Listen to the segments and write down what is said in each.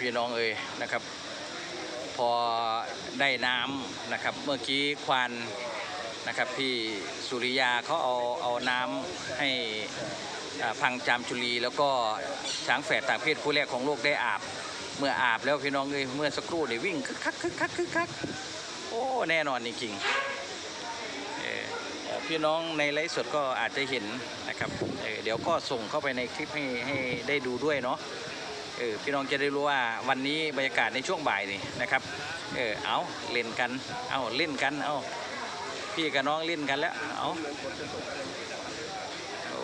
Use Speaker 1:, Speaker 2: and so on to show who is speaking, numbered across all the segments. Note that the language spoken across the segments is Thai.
Speaker 1: พี่น้องเอ่ยนะครับ พอได้น้ำนะครับ เมื่อกี้ควานนะครับพี่สุริยาเขาเอาเอาน้ำให้พังจามจุลีแล้วก็ช้างแฝดต่างเพศคู่แรกของโลกได้อาบ เมื่ออาบแล้วพี่น้องเอ้ยเมื่อสักครู่นี่วิ่งคึกคักคึกคักคึกคักโอ้แน่นอนจริงๆพี่น้องในไลฟ์สดก็อาจจะเห็นนะครับเเดี๋ยวก็ส่งเข้าไปในคลิปให้ให้ได้ดูด้วยเนาะ เออพี่น้องจะได้รู้ว่าวันนี้บรรยากาศในช่วงบ่ายนี่นะครับเออเอาเล่นกันเอาเล่นกันเอาพี่กับน้องเล่นกันแล้วเอาโอ้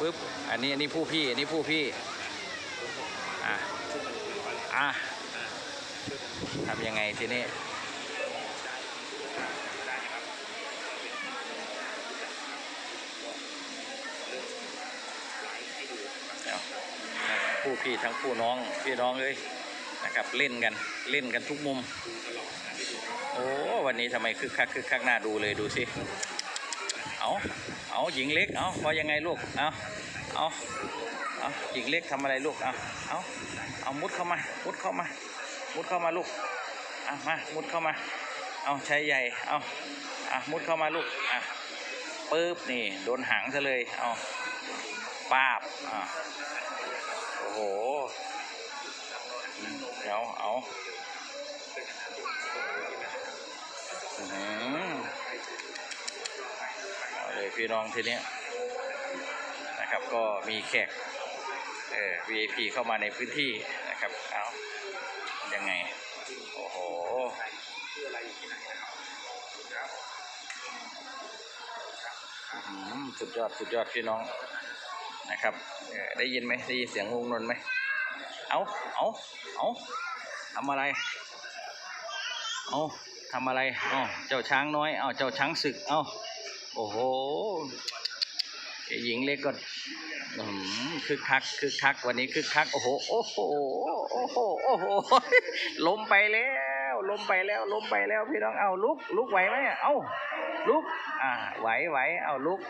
Speaker 1: ปึ๊บอันนี้อันนี้ผู้พี่อันนี้ผู้พี่อะอะทำยังไงทีนี้เอาทั้ง ผู้พี่ทั้งผู้น้องพี่น้องเลยนะครับเล่นกันเล่นกันทุกมุม โอ้วันนี้ทำไมคึกคักคึกคักน่าดูเลยดูสิเอาเอาหญิงเล็กเอาว่ายังไงลูกเอาเอาเอาหญิงเล็กทำอะไรลูกเอาเอาเอามุดเข้ามามุดเข้ามามุดเข้ามาลูกอะมามุดเข้ามา เอาชายใหญ่เอาอะมุดเข้ามาลูกอะปึ๊บนี่โดนหางซะเลยเอาป้าบอะ โอ้โหเดี๋ยวเอาอื้อหือเอาเลยพี่น้องทีเนี้ยนะครับ ก็มีแขก เออ VIP เข้ามาในพื้นที่นะครับ เอายังไง โอ้โหสุดยอด สุดยอดพี่น้อง นะครับได้ยินไหมได้ยินเสียงงงนนท์ไหมเอาเอาเอาทำอะไรเอาทำอะไรเอาเจ้าช้างน้อยเอาเจ้าช้างศึกเอาโอ้โหหญิงเล็กก็อื้อหือคึกคักคึกคักวันนี้คึกคักโอ้โหโอ้โหโอ้โหโอ้โหล้มไปแล้วล้มไปแล้วล้มไปแล้วพี่น้องเอาลุกลุกไหวไหมเอาลุกอ่าไหวไหวเอาลุก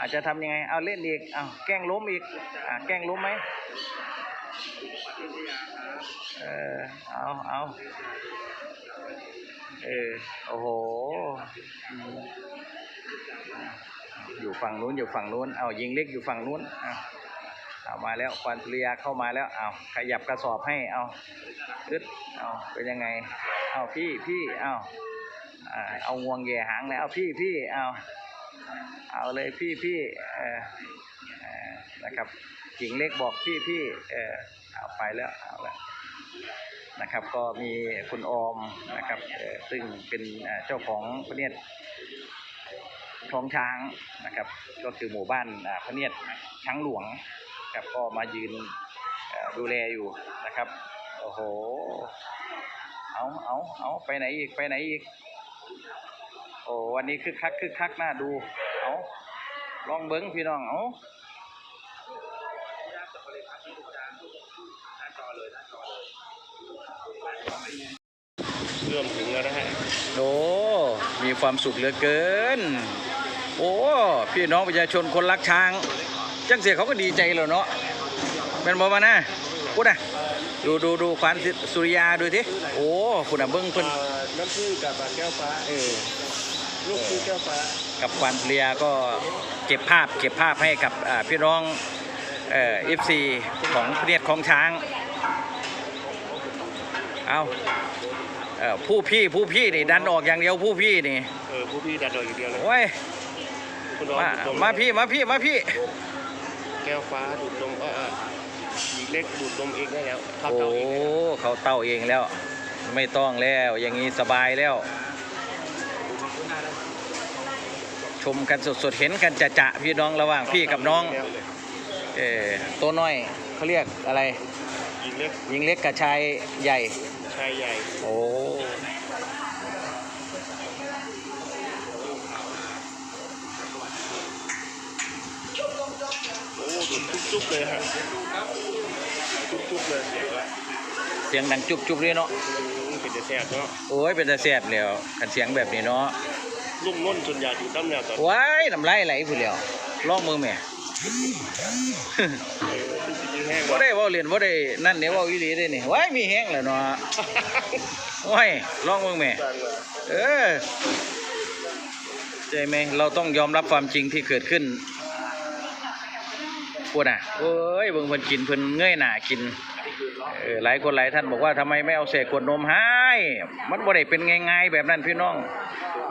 Speaker 1: อาจจะทำยังไง เอาเล่นอีกเอาแกล้งล้มอีกอ่าแกล้งล้มไหมเออเอาเอาเออโอ้โห อยู่ฝั่งนู้นอยู่ฝั่งนู้นเอายิงเล็กอยู่ฝั่งนู้นเอาเอามาแล้วควันสุริยาเข้ามาแล้วเอาขยับกระสอบให้เอาอึดเอาเป็นยังไงเอาพี่พี่เอาเอางวงแย่หางเลยเอาพี่พี่เอา เอาเลยพี่พี่นะครับหญิงเล็กบอกพี่พี่เออเอาไปแล้วเอาละนะครับ ก็มีคุณออมนะครับซึ่งเป็นเจ้าของพระเนียดท้องช้างนะครับ ก็คือหมู่บ้านพระเนียดช้างหลวงครับก็มายืนดูแลอยู่นะครับ โอ้โห เอาเอาเอาไปไหนอีก ไปไหนอีก อ้วันนี้คึกคักคึกคักน่าดู เอาลองเบิ้งพี่น้องเอา
Speaker 2: เริ่มถึงแล้วนะฮะ
Speaker 1: โอ้มีความสุขเหลือเกิน โอ้พี่น้องประชาชนคนรักช้าง จังเสียเขาก็ดีใจแล้วเนาะเป็นบอมานะพูดนะดูดูดูควานสุริยาดูทีโอ้คุณอะเบิ้งเพิ่น
Speaker 2: เอ่อน้ำผึ้งกับแก้วฟ้า
Speaker 1: เออ
Speaker 2: ลูกคือแก้วฟ้า
Speaker 1: กับควานสุริยาก็เก็บภาพเก็บภาพให้กับอ่าพี่น้องเอ่อฟซีของพระเนียดของช้าง เอาเอ่อผู้พี่ผู้พี่นี่ดันออกอย่างเดียวผู้พี่นี่
Speaker 2: เออผู้พี่ดัดดอกอย่างเดียวเลย
Speaker 1: โอ้ย
Speaker 2: คุณน้อง
Speaker 1: มา
Speaker 2: ดูดน
Speaker 1: มาพี่มาพี่มาพี่
Speaker 2: แก้วฟ้าดูดนมเออเออหญิงเล็กดูดนมเองได้แล้วทับ
Speaker 1: โอ้
Speaker 2: เต่าเองได้แล้ว
Speaker 1: เขาเต้าเองแล้ว ไม่ต้องแล้วอย่างนี้สบายแล้ว ชมกันสดๆ เห็นกันจะจะๆพี่น้องระหว่างพี่กับน้อง
Speaker 2: แล้ว
Speaker 1: เออตัวน้อยเขาเรียกอะไร
Speaker 2: หญิงเล็ก
Speaker 1: หญิงเล็กกับชายใหญ่
Speaker 2: ชายใหญ่
Speaker 1: โอ้
Speaker 2: โอ้ดูดจุ๊บๆเลยฮะจุ๊บๆเลย
Speaker 1: เสียงดังจุบๆเลยเนาะ
Speaker 2: อืมเป็นแต่แซ่บเนาะ
Speaker 1: โอ้ยเป็นตาแสบแล้วกันเสียงแบบนี้เนาะ
Speaker 2: ลุงน้นส่วนใหญ่อยู่ตั้มแล้วตอน
Speaker 1: ว้ายน้ำลายไหลผู้เดียวลองมือแม่
Speaker 2: เออจริงๆแห้ง
Speaker 1: บ่ได้เว้าเรียนบ่ได้นั่นเดี๋ยวเว้าอีหลีได้นี่ว้ายมีแห้งแล้วเนาะโอ้ยลองเบิ่งแหม่
Speaker 2: สั่งมา
Speaker 1: เออใช่ไหมเราต้องยอมรับความจริงที่เกิดขึ้น พวกน่ะเอ้ยเบิ่งเพิ่นกินเพิ่นเงยหน้ากินเออหลายคนหลายท่านบอกว่าทำไมไม่เอาเศษขวดนมให้มันบ่ได้เป็นง่ายๆแบบนั้นพี่น้อง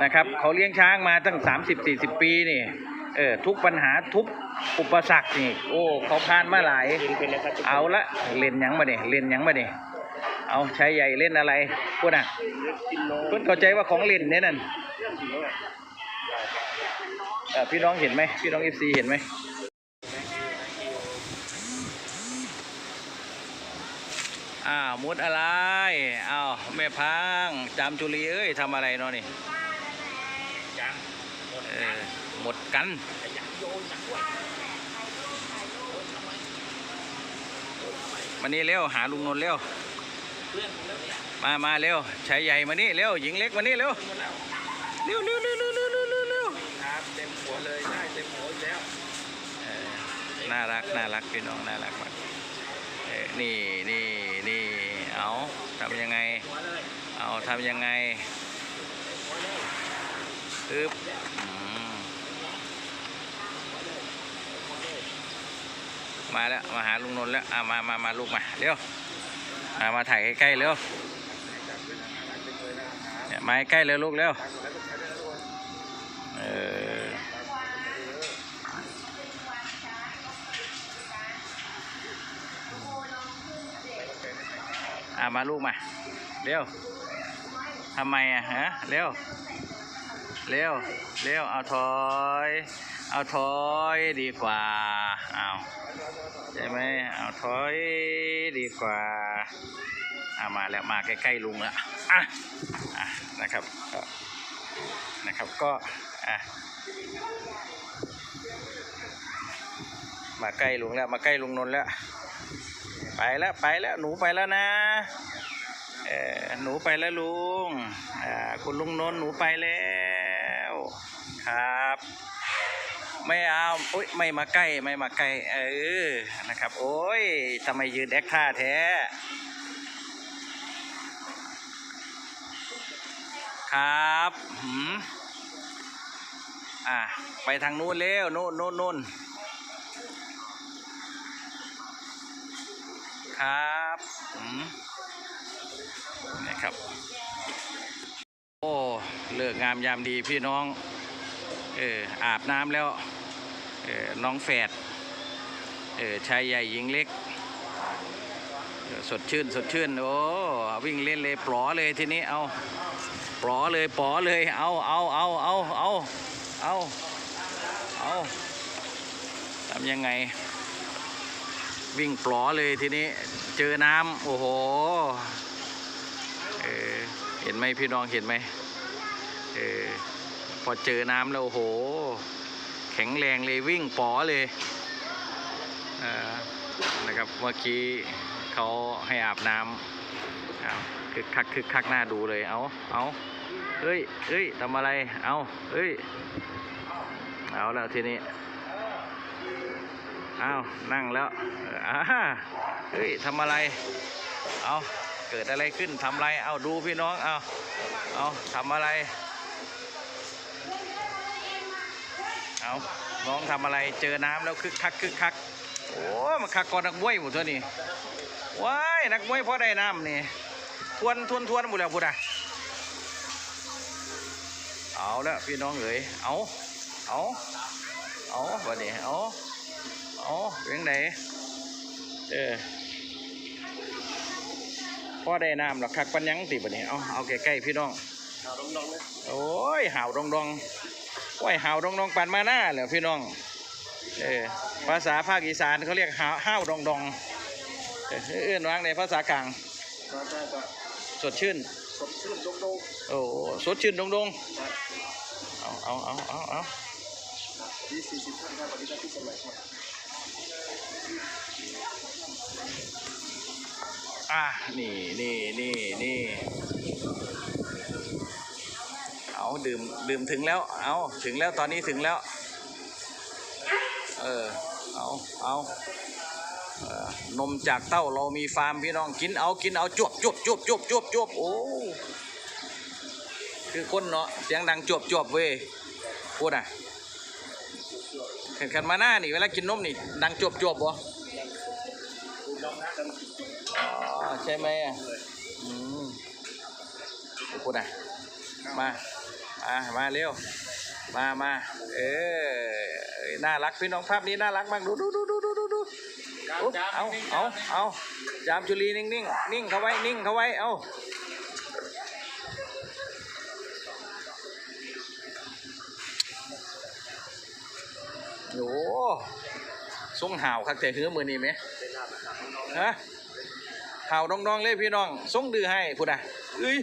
Speaker 1: นะครับ เขาเลี้ยงช้างมาตั้ง 30-40 ปีนี่เออทุกปัญหาทุกอุปสรรคนี่โอ้เขาผ่านมาหลาย
Speaker 2: เอา
Speaker 1: ละเล่นยังมาเนี่ยเล่นยังมาเนี่ยเอาใช้ใหญ่เล่นอะไรพวกน่ะ
Speaker 2: กินนม
Speaker 1: เพิ่นเข้าใจว่าของเล่นเนี่ยนั่นพี่น้องเห็นไหมพี่น้องเอฟซีเห็นไหม อ้าวมุดอะไรอ้าวแม่พังจามจุลีเอ้ยทำอะไรเนาะนี่เออหมดกันมานี่เร็วหาลุงนนท์เร็วมามาเร็วชายใหญ่มานี่เร็วหญิงเล็กมานี่เร็วเร็วเร็วเร็วเร็วเร็วเร็วเร็วเร็ว
Speaker 2: ครับเต็มหัวเลยได้เต็มหัวแล้ว
Speaker 1: เออน่ารักน่ารักพี่น้องน่ารักมากเออนี่นี่นี่ เอาทำยังไง เอาทำยังไงอึบมาแล้ว มาหาลุงนนท์แล้วอะมามามาลูกมา เร็วมามาถ่ายใกล้ๆเร็วเนี่ยมาใกล้เลยลูกเร็วเออ อ่ามาลูกมา เร็วทำไมอะฮะ เร็ว เร็ว เร็ว เอาถอย เอาถอยดีกว่า เอาใช่ไหมเอาถอยดีกว่าอ่ามาแล้วมาใกล้ๆลุงแล้วอะอะนะครับก็นะครับก็อะมาใกล้ลุงแล้วมาใกล้ลุงนนท์แล้ว ไปแล้วไปแล้วหนูไปแล้วนะเออหนูไปแล้วลุงอ่าคุณลุงนนหนูไปแล้วครับไม่เอาอุ้ยไม่มาใกล้ไม่มาใกล้เออนะครับ โอ้ยทำไมยืนแอคท่าแท้ครับหืมอะไปทางนู้นเร็วนู้นนู้นนู้น ครับนี่ครับ โอ้เลิกงามยามดีพี่น้อง เอออาบน้ำแล้ว เออน้องแฝด เออชายใหญ่หญิงเล็ก สดชื่นสดชื่น โอ้วิ่งเล่นเลยปลอเลยทีนี้ เอาปลอเลยปลอเลย เอาเอาเอาเอาเอาเอาเอาทำยังไง วิ่งปลอเลยทีนี้เจอน้ำโอ้โหเออเห็นไหมพี่น้องเห็นไหมเออพอเจอน้ำแล้วโอ้โห แข็งแรงเลยวิ่งปอเลยเออนะครับเมื่อกี้เขาให้อาบน้ำเอาคึกคักคึกคักหน้าดูเลยเอาเอาเอ้ยเอ้ยทำอะไรเอาเอ้ยเอาแล้วทีนี้ อ้าวนั่งแล้วเอออ่าเฮ้ยทำอะไร เอาเกิดอะไรขึ้นทำอะไร เอาดูพี่น้อง เอาเอาทำอะไร เอาน้องทำอะไรเจอน้ำแล้วคึกคักคึกคักโอ้มาคักก่อนนักมวยหมดตัวนี้ว้ายนักมวยเพอได้น้ำนี่ทวนทวนทวนหมดแล้วพูดอะเอาแล้วพี่น้องเอ๋ยเอาเอาเอาวันนี้เอา อ๋อเป็นไงเออพ่อได้น้ำหรอกคักปัญญังติบดนี้เอาเอาใกล้ๆพี่น้อง
Speaker 2: ข่าวน้องๆนะ
Speaker 1: โอ้ยห่าวดองดองโอ้ยห่าวดองดองปันมาหน้าเหรอพี่น้องเออภาษาภาคอีสานเขาเรียกห่าวห้าวดองดองเออเอื้อนวางในภาษากลาง
Speaker 2: มาได้ก็
Speaker 1: สดชื่น
Speaker 2: สดชื่นโดง
Speaker 1: โอ้สดชื่นดองดอง
Speaker 2: ๆครับ
Speaker 1: เอาเอาเอาเอาเอา
Speaker 2: ดีสี่สิบท่านครับวันนี้ท่านที่สมัยครับ
Speaker 1: อะนี่นี่นี่นี่เอาดื่มดื่มถึงแล้ว เอาถึงแล้วตอนนี้ถึงแล้ว เออ เอาเอานมจากเต้าเรามีฟาร์มพี่น้องกินเอากินเอาจวบจวบจวบจวบจวบจวบโอ้คือคนเนาะเสียงดังจวบจวบเว้ยพูดอะเห็นกันมาหน้านี่เวลากินนมนี่ ดังจวบจวบบ่ อ๋อใช่ไหมอะอืมพูดอะ มา มา มาเร็ว มามาเออเอ้ยน่ารักพี่น้องภาพนี้น่ารักมากดูดูดูดูดูดูดูอุ๊บเอาเอาเอาจามจุลีนิ่งนิ่งนิ่งเขาไว้นิ่งเขาไว้เอาโอ้ทรงห่าวคักแต่หื้อมือนี่ไหมฮะ ข่าวน้องๆเลยพี่น้องส่งดื้อให้พูดอะเอ้ย